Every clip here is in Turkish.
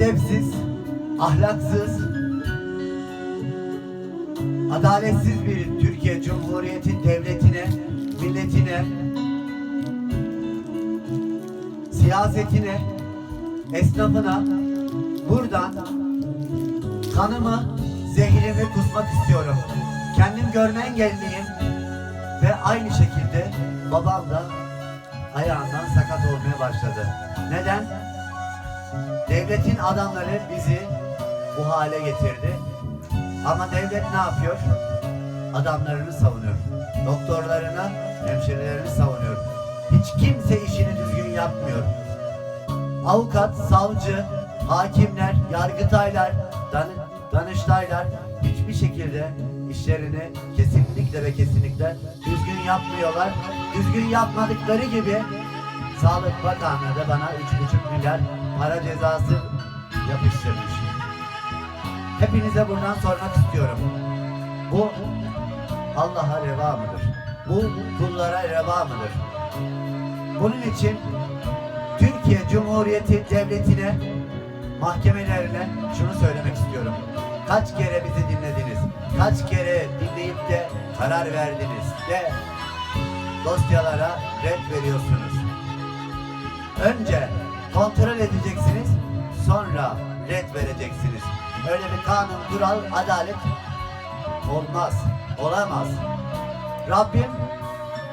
edepsiz, ahlaksız, adaletsiz bir Türkiye Cumhuriyeti devletine, milletine, siyasetine, esnafına buradan kanımı, zehrimi kusmak istiyorum. Kendim görme engelliyim ve aynı şekilde babam da ayağından sakat olmaya başladı. Neden? Devletin adamları bizi bu hale getirdi. Ama devlet ne yapıyor? Adamlarını savunuyor. Doktorlarını, hemşirelerini savunuyor. Hiç kimse işini düzgün yapmıyor. Avukat, savcı, hakimler, yargıtaylar, dan danıştaylar hiçbir şekilde işlerini kesinlikle ve kesinlikle düzgün yapmıyorlar. Düzgün yapmadıkları gibi Sağlık Bakanlığı da bana 3,5 milyar para cezası yapıştırmış. Hepinize buradan sormak istiyorum. Bu Allah'a reva mıdır? Bu kullara reva mıdır? Bunun için Türkiye Cumhuriyeti Devleti'ne, mahkemelerine şunu söylemek istiyorum. Kaç kere bizi dinlediniz? Kaç kere dinleyip de karar verdiniz ve dosyalara red veriyorsunuz? Önce kontrol edeceksiniz, sonra red vereceksiniz. Öyle bir kanun, kural, adalet olmaz, olamaz. Rabbim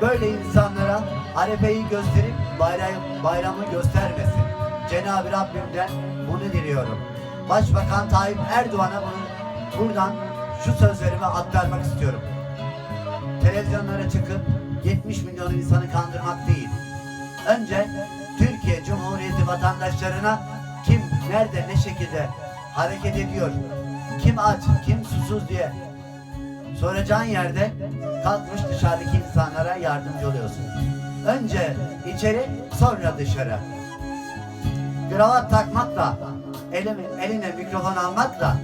böyle insanlara arefeyi gösterip bayram, bayramı göstermesin. Cenab-ı Rabbimden bunu diliyorum. Başbakan Tayyip Erdoğan'a bunu buradan şu sözlerimi aktarmak istiyorum. Televizyonlara çıkıp 70 milyon insanı kandırmak değil. Önce Türkiye Cumhuriyeti vatandaşlarına kim nerede ne şekilde hareket ediyor, kim aç, kim susuz diye soracağın yerde kalkmış dışarıdaki insanlara yardımcı oluyorsun. Önce içeri sonra dışarı. Kravat takmakla, elime, eline mikrofon almakla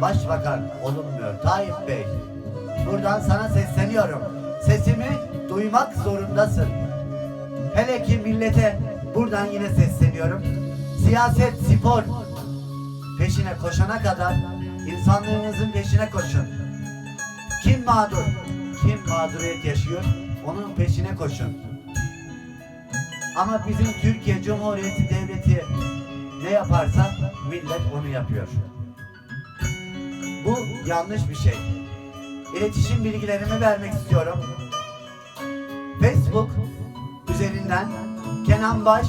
başbakan olunmuyor. Tayyip Bey, buradan sana sesleniyorum. Sesimi duymak zorundasın. Hele ki millete buradan yine sesleniyorum. Siyaset, spor peşine koşana kadar insanlığınızın peşine koşun. Kim mağdur? Kim mağduriyet yaşıyor? Onun peşine koşun. Ama bizim Türkiye Cumhuriyeti Devleti ne yaparsa millet onu yapıyor. Bu yanlış bir şey. İletişim bilgilerimi vermek istiyorum. Facebook üzerinden Kenan Baş,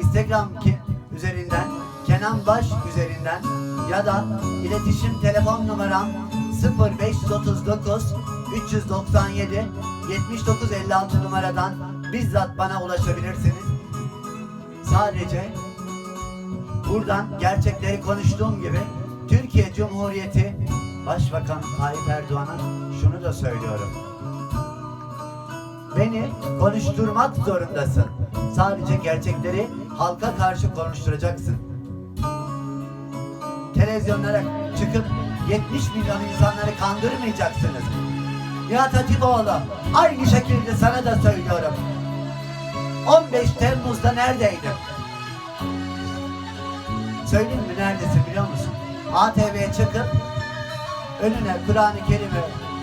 Instagram ki üzerinden Kenan Baş üzerinden ya da iletişim telefon numaram 0539 397 7956 numaradan bizzat bana ulaşabilirsiniz. Sadece buradan gerçekleri konuştuğum gibi Türkiye Cumhuriyeti Başbakan Tayyip Erdoğan'a şunu da söylüyorum. Beni konuşturmak zorundasın. Sadece gerçekleri halka karşı konuşturacaksın. Televizyonlara çıkıp 70 milyon insanları kandırmayacaksınız. Nihat Hatipoğlu aynı şekilde sana da söylüyorum. 15 Temmuz'da neredeydin? Söyleyeyim mi neredesin biliyor musun? ATV'ye çıkıp önüne Kur'an-ı Kerim'i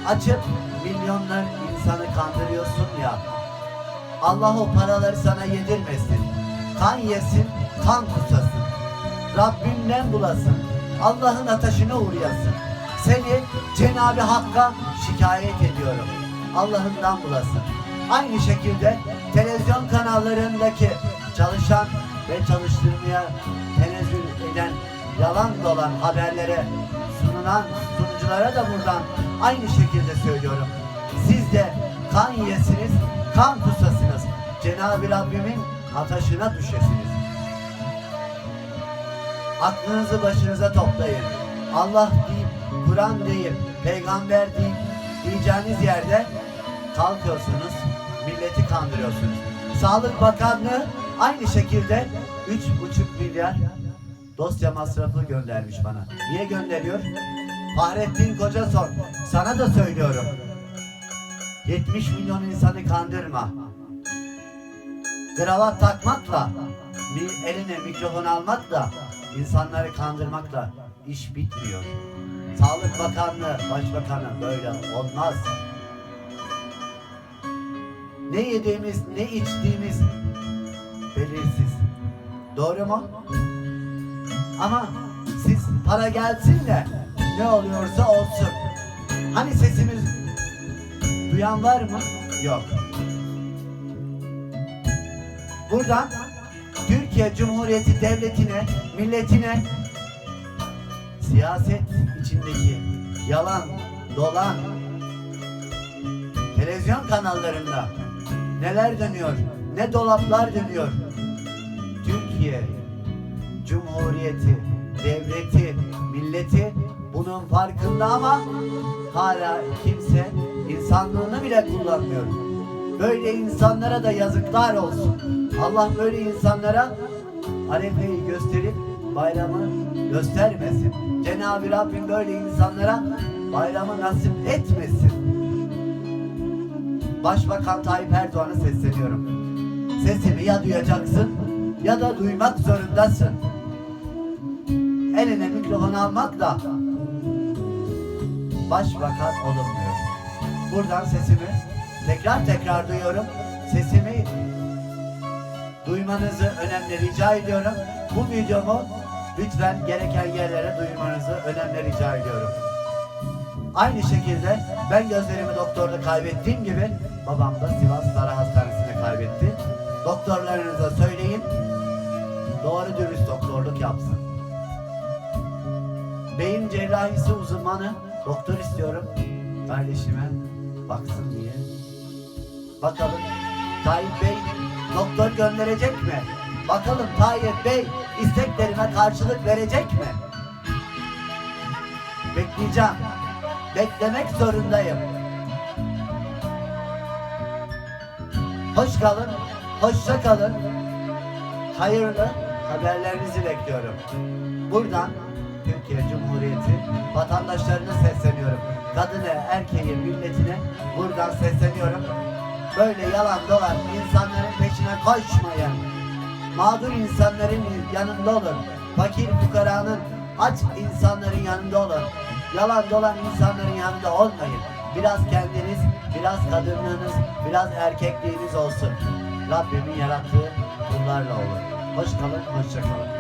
açıp milyonlar insanı kandırıyorsun ya. Allah o paraları sana yedirmesin. Kan yesin, kan kusasın. Rabbimden bulasın. Allah'ın ateşine uğrayasın. Seni Cenab-ı Hakk'a şikayet ediyorum. Allah'ından bulasın. Aynı şekilde televizyon kanallarındaki çalışan ve çalıştırmaya tenezzül eden yalan dolan haberlere sunulan sunuculara da buradan aynı şekilde söylüyorum. Yiyesiniz, kan kusasınız. Cenab-ı Rabbimin ataşına düşesiniz. Aklınızı başınıza toplayın. Allah deyip, Kur'an deyip, peygamber deyip diyeceğiniz yerde kalkıyorsunuz, milleti kandırıyorsunuz. Sağlık Bakanlığı aynı şekilde 3,5 milyar dosya masrafı göndermiş bana. Niye gönderiyor? Fahrettin Koca sor. Sana da söylüyorum. 70 milyon insanı kandırma. Kravat takmakla, mi- eline mikrofon almakla insanları kandırmakla iş bitmiyor. Sağlık Bakanlığı, Başbakanı böyle olmaz. Ne yediğimiz, ne içtiğimiz belirsiz. Doğru mu? Ama siz para gelsin de ne oluyorsa olsun. Hani sesimiz duyan var mı? Yok. Buradan Türkiye Cumhuriyeti Devleti'ne, milletine siyaset içindeki yalan, dolan, televizyon kanallarında neler dönüyor, ne dolaplar dönüyor. Türkiye Cumhuriyeti, devleti, milleti bunun farkında ama hala kimse insanlığını bile kullanmıyor. Böyle insanlara da yazıklar olsun. Allah böyle insanlara Arefe'yi gösterip bayramı göstermesin. Cenab-ı Rabbim böyle insanlara bayramı nasip etmesin. Başbakan Tayyip Erdoğan'a sesleniyorum. Sesimi ya duyacaksın ya da duymak zorundasın. Eline mikrofon almakla başbakan olunmuyor. Buradan sesimi tekrar tekrar duyuyorum. Sesimi duymanızı önemli rica ediyorum. Bu videomu lütfen gereken yerlere duymanızı önemli rica ediyorum. Aynı şekilde ben gözlerimi doktorda kaybettiğim gibi babam da Sivas Sara Hastanesi'nde kaybetti. Doktorlarınıza söyleyin doğru dürüst doktorluk yapsın. Beyin cerrahisi uzmanı doktor istiyorum kardeşime baksın diye. Bakalım Tayyip Bey doktor gönderecek mi? Bakalım Tayyip Bey isteklerime karşılık verecek mi? Bekleyeceğim. Beklemek zorundayım. Hoş kalın, hoşça kalın. Hayırlı haberlerinizi bekliyorum. Buradan Türkiye Cumhuriyeti vatandaşlarına sesleniyorum. Kadını, erkeği, milletine buradan sesleniyorum. Böyle yalan dolan insanların peşine koşmayın. Mağdur insanların yanında olun. Fakir fukaranın, aç insanların yanında olun. Yalan dolan insanların yanında olmayın. Biraz kendiniz, biraz kadınlığınız, biraz erkekliğiniz olsun. Rabbimin yarattığı kullarla olun. Hoş kalın, hoşça kalın.